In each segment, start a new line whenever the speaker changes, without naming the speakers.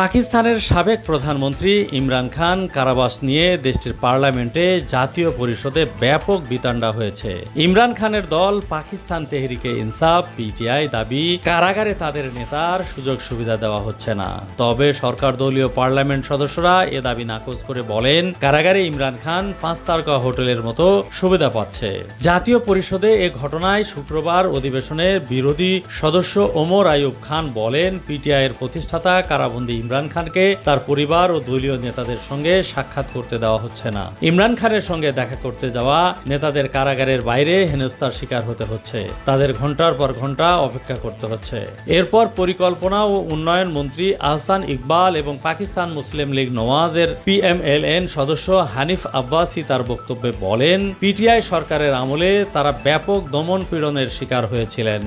পাকিস্তানের সাবেক প্রধানমন্ত্রী ইমরান খান কারাবাস নিয়ে দেশটির পার্লামেন্টে জাতীয় পরিষদে ব্যাপক বিতণ্ডা হয়েছে। ইমরান খানের দল পাকিস্তান তেহরিকে ইনসাফ, পিটিআই দাবি, কারাগারে তাদের নেতার সুযোগ সুবিধা দেওয়া হচ্ছে না। তবে সরকার দলীয় পার্লামেন্ট সদস্যরা এ দাবি নাকচ করে বলেন, কারাগারে ইমরান খান পাঁচ তারকা হোটেলের মতো সুবিধা পাচ্ছে। জাতীয় পরিষদে এ ঘটনায় শুক্রবার অধিবেশনে বিরোধী সদস্য ওমর আয়ুব খান বলেন পিটিআই এর প্রতিষ্ঠাতা কারাবন্দী ইমরান খানকে তার পরিবার ও দলীয় নেতাদের সঙ্গে সাক্ষাৎ করতে দেওয়া হচ্ছে না। ইমরান খানের সঙ্গে দেখা করতে যাওয়া নেতাদের কারাগারের বাইরে হেনস্থার শিকার হতে হচ্ছে। তাদের ঘণ্টার পর ঘণ্টা অপেক্ষা করতে হচ্ছে। এরপর পরিকল্পনা ও উন্নয়ন মন্ত্রী আহসান ইকবাল এবং পাকিস্তান মুসলিম লীগ নওয়াজের পিএমএলএন সদস্য হানিফ আব্বাসি তার বক্তব্যে বলেন, পিটিআই সরকারের আমলে তারা ব্যাপক দমন পীড়নের শিকার হয়েছিলেন।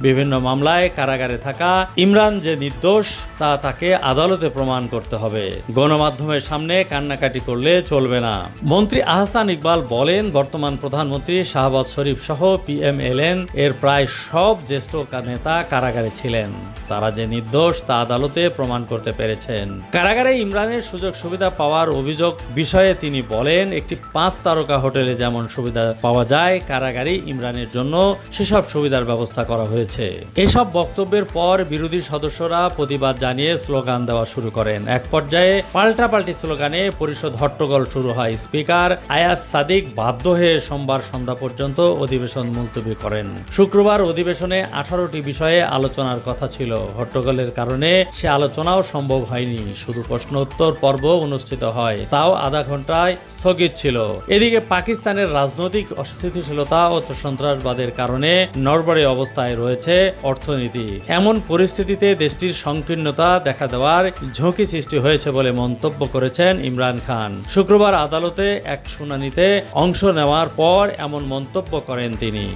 বিভিন্ন মামলায় কারাগারে থাকা ইমরান যে নির্দোষ, তা তাকে আদালতে প্রমাণ করতে হবে। গণমাধ্যমের সামনে কান্নাকাটি করলে চলবে না। মন্ত্রী আহসান ইকবাল বলেন, বর্তমান প্রধানমন্ত্রী শাহবাজ শরীফ সহ পিএমএলএন এর প্রায় সব জ্যেষ্ঠ নেতা কারাগারে ছিলেন। তারা যে নির্দোষ, তা আদালতে প্রমাণ করতে পেরেছেন। কারাগারে ইমরানের সুযোগ সুবিধা পাওয়ার অভিযোগ বিষয়ে তিনি বলেন, একটি পাঁচ তারকা হোটেলে যেমন সুবিধা পাওয়া যায় কারাগারে ইমরানের জন্য সেসব সুবিধার ব্যবস্থা করা হয়েছে। এসব বক্তব্যের পর বিরোধী সদস্যরা প্রতিবাদ জানিয়ে স্লোগান দেওয়া শুরু করেন। এক পর্যায়ে পাল্টাপাল্টি স্লোগানে পরিষদ হট্টগোল শুরু হয়। স্পিকার আয়াজ সাদিক বাধ্য হয়ে সোমবার সন্ধ্যা পর্যন্ত অধিবেশন মুলতবি করেন। শুক্রবার অধিবেশনে আঠারোটি বিষয়ে আলোচনার কথা ছিল। হট্টগোলের কারণে সে আলোচনাও সম্ভব হয়নি। শুধু প্রশ্ন উত্তর পর্ব অনুষ্ঠিত হয়। তাও আধা ঘন্টায় স্থগিত ছিল। এদিকে পাকিস্তানের রাজনৈতিক অস্থিতিশীলতা ও সন্ত্রাসবাদের কারণে নড়বড়ে অবস্থায় রয়েছে অর্থনীতি। এমন পরিস্থিতিতে দেশটির সংকীর্ণতা দেখা দেওয়ার ঝুঁকি সৃষ্টি হয়েছে বলে মন্তব্য করেছেন ইমরান খান। শুক্রবার আদালতে এক শুনানিতে অংশ নেওয়ার পর এমন মন্তব্য করেন তিনি।